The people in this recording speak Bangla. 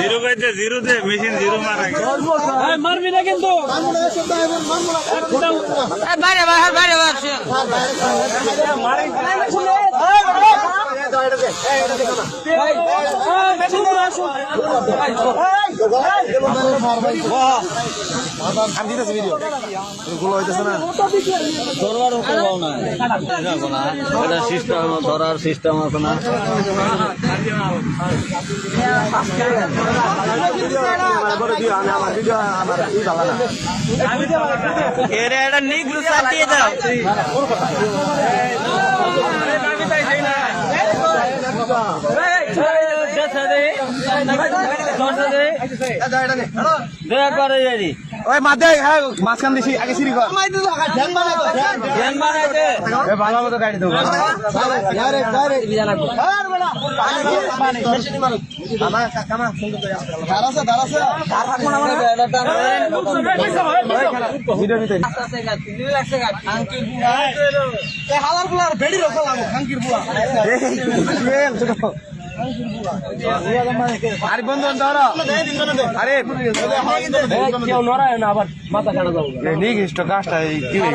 জিরো কইতে জিরো দে মেশিন জিরো মারা মারবি না কিন্তু। বাইরে বাইরে বাইরে বাইরে আমি দিতেছি ভিডিও গুলো হইতেছে না ধরবার না সিস্টেম ধরার সিস্টেম আছে না আমার ভিডিও আমার ই ভালো এটা নিগ্রু সাটিয়ে দাও ওই মাঝে হ্যাঁ মাঝখান দিছি আগে সিঁড়ি কর ভালো মতো গাড়ি দেবো ভিডিও নিতে আরে বন্ধু ধরো। আরে কেউ নড়ায় না আবার মাথা কাটা যাব তো কাজটা কি হয়ে